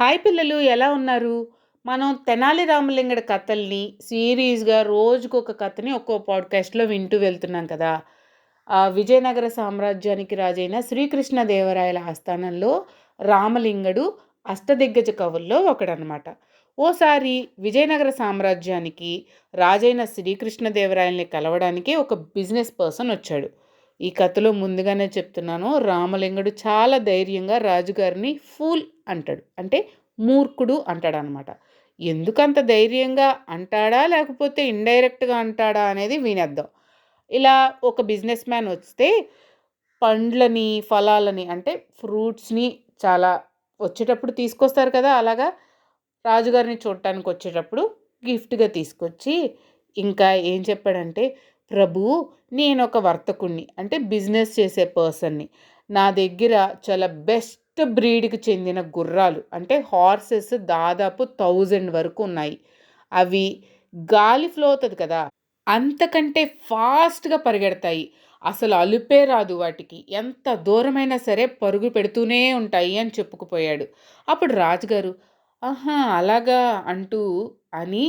Hi పిల్లలు ఎలా ఉన్నారు? మనం తెనాలి రామలింగడి కథల్ని సీరియస్గా రోజుకొక కథని ఒక్కో పాడ్కాస్ట్లో వింటూ వెళ్తున్నాం కదా. ఆ విజయనగర సామ్రాజ్యానికి రాజైన శ్రీకృష్ణదేవరాయల ఆస్థానంలో రామలింగడు అష్టదిగ్గజ కవుల్లో ఒకడనమాట ఓసారి విజయనగర సామ్రాజ్యానికి రాజైన శ్రీకృష్ణదేవరాయల్ని కలవడానికి ఒక బిజినెస్ పర్సన్ వచ్చాడు. ఈ కథలో ముందుగానే చెప్తున్నాను. రామలింగుడు చాలా ధైర్యంగా రాజుగారిని ఫూల్ అంటాడు. అంటే మూర్ఖుడు అంటాడు అనమాట ఎందుకంత ధైర్యంగా అంటాడా లేకపోతే ఇండైరెక్ట్గా అంటాడా అనేది వినేద్దాం. ఇలా ఒక బిజినెస్ మ్యాన్ వస్తే పండ్లని ఫలాలని అంటే ఫ్రూట్స్ని చాలా వచ్చేటప్పుడు తీసుకొస్తారు కదా అలాగా రాజుగారిని చూడటానికి వచ్చేటప్పుడు గిఫ్ట్గా తీసుకొచ్చి ఇంకా ఏం చెప్పాడంటే ప్రభు నేను ఒక వర్తకుణ్ణి అంటే బిజినెస్ చేసే పర్సన్ని. నా దగ్గర చాలా బెస్ట్ బ్రీడ్కి చెందిన గుర్రాలు అంటే హార్సెస్ దాదాపు థౌజండ్ వరకు ఉన్నాయి. అవి గాలి ఫ్లో అవుతుంది కదా అంతకంటే ఫాస్ట్గా పరిగెడతాయి. అసలు అలుపే రాదు వాటికి. ఎంత దూరమైనా సరే పరుగు పెడుతూనే ఉంటాయి అని చెప్పుకుపోయాడు. అప్పుడు రాజుగారు ఆహా అలాగా అంటూ అని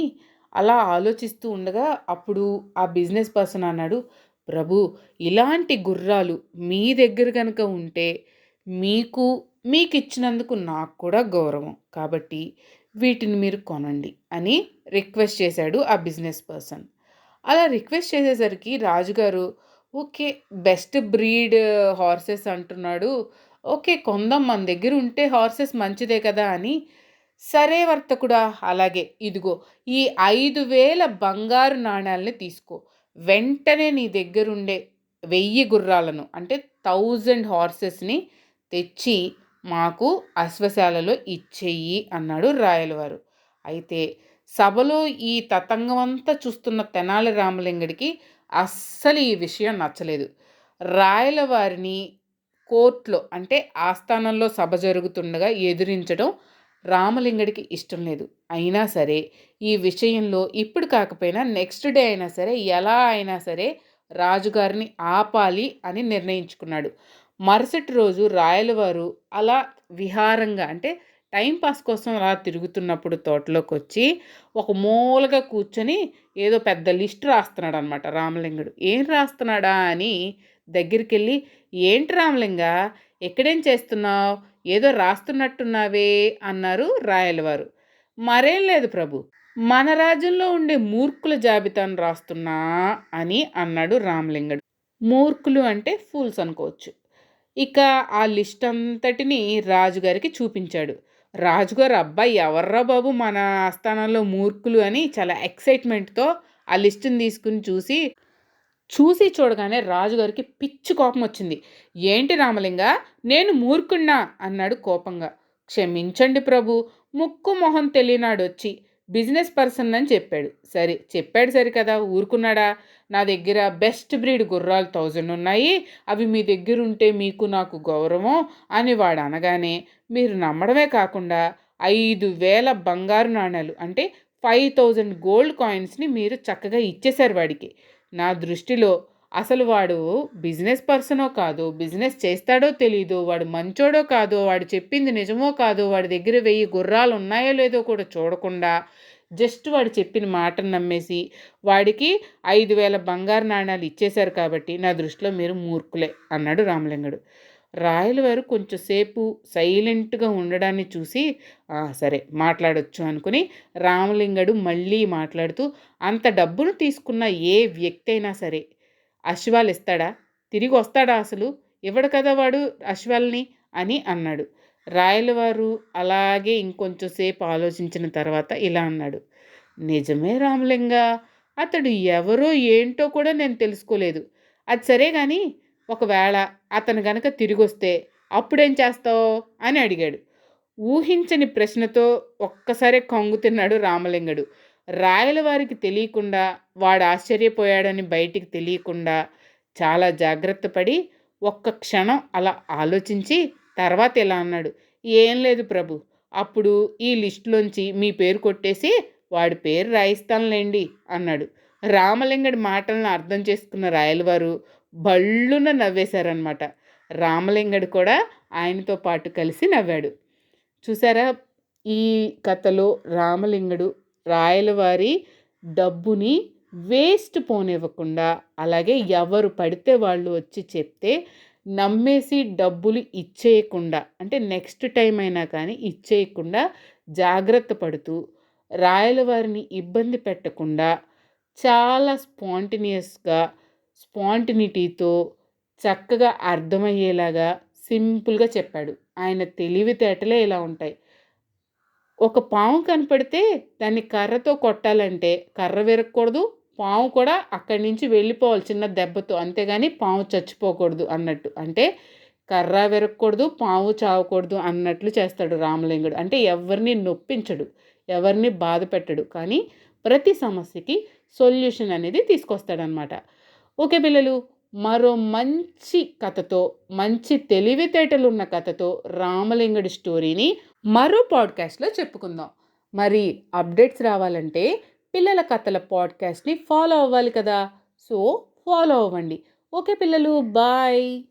అలా ఆలోచిస్తూ ఉండగా అప్పుడు ఆ బిజినెస్ పర్సన్ అన్నాడు ప్రభు ఇలాంటి గుర్రాలు మీ దగ్గర కనుక ఉంటే మీకు మీకు ఇచ్చినందుకు నాకు కూడా గౌరవం. కాబట్టి వీటిని మీరు కొనండి అని రిక్వెస్ట్ చేశాడు ఆ బిజినెస్ పర్సన్. అలా రిక్వెస్ట్ చేసేసరికి రాజుగారు ఓకే బెస్ట్ బ్రీడ్ హార్సెస్ అంటున్నాడు. ఓకే కొందాం మన దగ్గర ఉంటే హార్సెస్ మంచిదే కదా అని సరే వర్తకుడా అలాగే ఇదిగో ఈ ఐదు వేల బంగారు నాణ్యాలని తీసుకో. వెంటనే నీ దగ్గరుండే వెయ్యి గుర్రాలను అంటే థౌజండ్ హార్సెస్ని తెచ్చి మాకు అశ్వశాలలో ఇచ్చేయి అన్నాడు రాయలవారు. అయితే సభలో ఈ తతంగమంతా చూస్తున్న తెనాలి రామలింగడికి అస్సలు ఈ విషయం నచ్చలేదు. రాయలవారిని కోర్టులో అంటే ఆస్థానంలో సభ జరుగుతుండగా ఎదిరించడం రామలింగడికి ఇష్టం లేదు. అయినా సరే ఈ విషయంలో ఇప్పుడు కాకపోయినా నెక్స్ట్ డే అయినా సరే ఎలా అయినా సరే రాజుగారిని ఆపాలి అని నిర్ణయించుకున్నాడు. మరుసటి రోజు రాయలవారు అలా విహారంగా అంటే టైంపాస్ కోసం అలా తిరుగుతున్నప్పుడు తోటలోకి వచ్చి ఒక మూలగా కూర్చొని ఏదో పెద్ద లిస్ట్ రాస్తున్నాడు అనమాట రామలింగుడు. ఏం రాస్తున్నాడా అని దగ్గరికి వెళ్ళి ఏంటి రామలింగ ఎక్కడేం చేస్తున్నావు? ఏదో రాస్తున్నట్టున్నావే అన్నారు రాయలవారు. మరేం లేదు ప్రభు. మన రాజ్యంలో ఉండే మూర్ఖుల జాబితాను రాస్తున్నా అని అన్నాడు రామలింగడు. మూర్ఖులు అంటే ఫూల్స్ అనుకోవచ్చు. ఇక ఆ లిస్ట్ అంతటిని రాజుగారికి చూపించాడు. రాజుగారు అబ్బాయి ఎవర్రా బాబు మన ఆస్థానంలో మూర్ఖులు అని చాలా ఎక్సైట్మెంట్తో ఆ లిస్టుని తీసుకుని చూసి చూసి చూడగానే రాజుగారికి పిచ్చి కోపం వచ్చింది. ఏంటి రామలింగ నేను మూర్ఖున్నా అన్నాడు కోపంగా. క్షమించండి ప్రభు ముక్కు మొహం తెలియనాడు వచ్చి బిజినెస్ పర్సన్ అని చెప్పాడు. సరే చెప్పాడు సరి కదా ఊరుకున్నాడా? నా దగ్గర బెస్ట్ బ్రీడ్ గుర్రాలు థౌజండ్ ఉన్నాయి అవి మీ దగ్గర ఉంటే మీకు నాకు గౌరవం అని వాడు అనగానే మీరు నమ్మడమే కాకుండా ఐదు వేల బంగారు నాణ్యాలు అంటే ఫైవ్ థౌజండ్ గోల్డ్ కాయిన్స్ని మీరు చక్కగా ఇచ్చేశారు వాడికి. నా దృష్టిలో అసలు వాడు బిజినెస్ పర్సనో కాదు బిజినెస్ చేస్తాడో తెలీదు వాడు మంచోడో కాదో వాడు చెప్పింది నిజమో కాదో వాడి దగ్గర వెయ్యి గుర్రాలు ఉన్నాయో లేదో కూడా చూడకుండా జస్ట్ వాడు చెప్పిన మాటను నమ్మేసి వాడికి ఐదు వేల బంగారు నాణ్యాలు ఇచ్చేశారు కాబట్టి నా దృష్టిలో మీరు మూర్ఖులే అన్నాడు రామలింగుడు. రాయల వారు కొంచెంసేపు సైలెంట్గా ఉండడాన్ని చూసి సరే మాట్లాడొచ్చు అనుకుని రామలింగడు మళ్ళీ మాట్లాడుతూ అంత డబ్బును తీసుకున్న ఏ వ్యక్తి అయినా సరే అశ్వాలు ఇస్తాడా? తిరిగి వస్తాడా అసలు? ఇవ్వడు కదా వాడు అశ్వాల్ని? అని అన్నాడు. రాయలవారు అలాగే ఇంకొంచెంసేపు ఆలోచించిన తర్వాత ఇలా అన్నాడు. నిజమే రామలింగ అతడు ఎవరో ఏంటో కూడా నేను తెలుసుకోలేదు. అది సరే కానీ ఒకవేళ అతను గనక తిరిగి వస్తే అప్పుడేం చేస్తావు? అని అడిగాడు. ఊహించని ప్రశ్నతో ఒక్కసారి కొంగు తిన్నాడు రామలింగడు. రాయల వారికి తెలియకుండా వాడు ఆశ్చర్యపోయాడని బయటికి తెలియకుండా చాలా జాగ్రత్త పడి ఒక్క క్షణం అలా ఆలోచించి తర్వాత ఇలా అన్నాడు. ఏం లేదు ప్రభు అప్పుడు ఈ లిస్టులోంచి మీ పేరు కొట్టేసి వాడి పేరు రాయిస్తానులేండి అన్నాడు. రామలింగడి మాటలను అర్థం చేసుకున్న రాయలవారు బళ్ళున నవ్వేశారనమాట రామలింగడు కూడా ఆయనతో పాటు కలిసి నవ్వాడు. చూసారా? ఈ కథలో రామలింగడు రాయలవారి డబ్బుని వేస్ట్ పోనివ్వకుండా అలాగే ఎవరు పడితే వాళ్ళు వచ్చి చెప్తే నమ్మేసి డబ్బులు ఇచ్చేయకుండా అంటే నెక్స్ట్ టైం అయినా కానీ ఇచ్చేయకుండా జాగ్రత్త పడుతూ రాయలవారిని ఇబ్బంది పెట్టకుండా చాలా స్పాంటినియస్గా స్పాంటినిటీతో చక్కగా అర్థమయ్యేలాగా సింపుల్గా చెప్పాడు. ఆయన తెలివితేటలే ఇలా ఉంటాయి. ఒక పాము కనపడితే దాన్ని కర్రతో కొట్టాలంటే కర్ర విరగకూడదు పాము కూడా అక్కడి నుంచి వెళ్ళిపోవాలి చిన్న దెబ్బతో అంతేగాని పాము చచ్చిపోకూడదు అన్నట్టు. అంటే కర్ర విరగకూడదు పాము చావకూడదు అన్నట్లు చేస్తాడు రామలింగుడు. అంటే ఎవరిని నొప్పించడు ఎవరిని బాధ పెట్టడు కానీ ప్రతి సమస్యకి సొల్యూషన్ అనేది తీసుకొస్తాడనమాట. ఓకే పిల్లలు మరో మంచి కథతో మంచి తెలివితేటలు ఉన్న కథతో రామలింగడి స్టోరీని మరో పాడ్కాస్ట్లో చెప్పుకుందాం. మరి అప్డేట్స్ రావాలంటే పిల్లల కథల పాడ్కాస్ట్ని ఫాలో అవ్వాలి కదా. సో ఫాలో అవ్వండి. ఓకే పిల్లలు బాయ్!